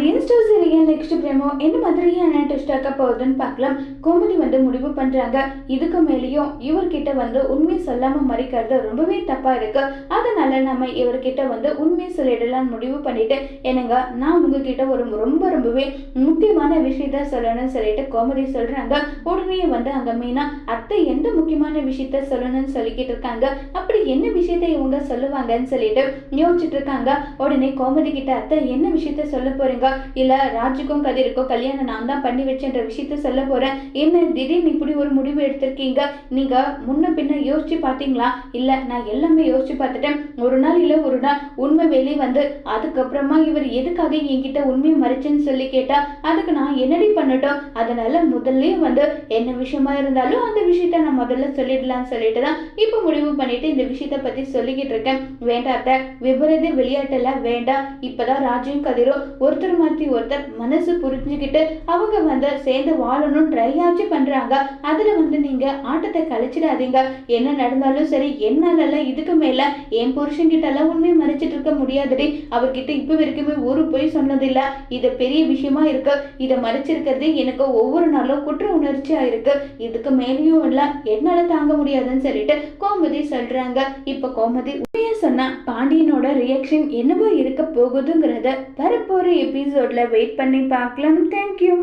Pandian store serial next promo என்ன மாதிரியான test ஆக்க போகுதுன்னு பார்க்கலாம். கோமதி வந்து முடிவு பண்றாங்க. இதுக்கு மேலேயும் இவர்கிட்ட வந்து உண்மையை சொல்லாம மறைக்கிறது ரொம்பவே தப்பா இருக்கு. அதனால நம்ம இவர்கிட்ட வந்து உண்மையை சொல்லிடலாம்னு முடிவு பண்ணிட்டு என்னங்க நான் உங்ககிட்ட ஒரு ரொம்ப ரொம்பவே முக்கியமான விஷயத்த சொல்லணும்னு சொல்லிட்டு கோமதி சொல்றாங்க. உடனே வந்து அங்க மீனா அத்தை எந்த முக்கியமான விஷயத்த சொல்லணும்னு சொல்லிக்கிட்டு இருக்காங்க? அப்படி என்ன விஷயத்த இவங்க சொல்லுவாங்கன்னு சொல்லிட்டு யோசிச்சுட்டு இருக்காங்க. உடனே கோமதி கிட்ட அத்தை என்ன விஷயத்த சொல்ல போறீங்க? இல்லை ராஜுக்கும் கதிருக்கும் கல்யாணம் நான் தான் பண்ணி வச்சேன்ற விஷயத்த சொல்ல போறேன். என்ன திடீர்னு இப்படி ஒரு முடிவு எடுத்திருக்கீங்க? நீங்க முன்ன பின்ன யோசிச்சு பார்த்தீங்களா? இல்லை நான் எல்லாமே யோசிச்சு பார்த்துட்டேன். ஒரு நாள் இல்லை ஒரு நாள் உண்மை வெளியே வந்து அதுக்கப்புறமா இவர் எதுக்காக என்கிட்ட உண்மையை மறைச்சேன்னு சொல்லி கேட்டா அதுக்கு நான் என்னடி பண்ணட்டும்? அதனால முதல்லையும் வந்து என்ன விஷயமா இருந்தாலும் அந்த விஷயத்த நான் முதல்ல சொல்லிடலாம்னு சொல்லிட்டு தான் இப்போ முடிவு பண்ணிட்டு இந்த விஷயத்த பத்தி சொல்லிக்கிட்டு இருக்கேன். வேண்டாத்த விபரீத விளையாட்டெல்லாம் வேண்டாம். இப்பதான் ராஜுவும் கதிரும் ஒருத்தர் மாற்றி ஒருத்தர் மனசு புரிஞ்சுக்கிட்டு அவங்க வந்து சேர்ந்து வாழணும் ட்ரை ஆச்சு பண்றாங்க. அதுல வந்து நீங்க ஆட்டத்தை கழிச்சிடாதீங்க. என்ன நடந்தாலும் சரி என்னாலலாம் இதுக்கு மேல என் புருஷன்கிட்டலாம் உண்மையை மறைச்சிட்டு இருக்க முடியாதுடி. அவர்கிட்ட இப்போ வரைக்குமே ஒரு பொய் சொன்னதில்லை. இது பெரிய விஷயமா இருக்கு. இதை மறைச்சிருக்கிறது எனக்கு ஒவ்வொரு நாளும் குற்ற உணர்ச்சியா இருக்கு. இதுக்கு மேலேயும் இல்ல என்னால தாங்க முடியாதுன்னு சொல்லிட்டு கோமதி சொல்றாங்க. இப்ப கோமதி சொன்னால் சொன்னா பாண்டியனோட ரியாக்ஷன் என்னவா இருக்க போகுதுங்கிறத வரப்போகிற எபிசோட்ல வெயிட் பண்ணி பார்க்கலாம். தேங்க்யூ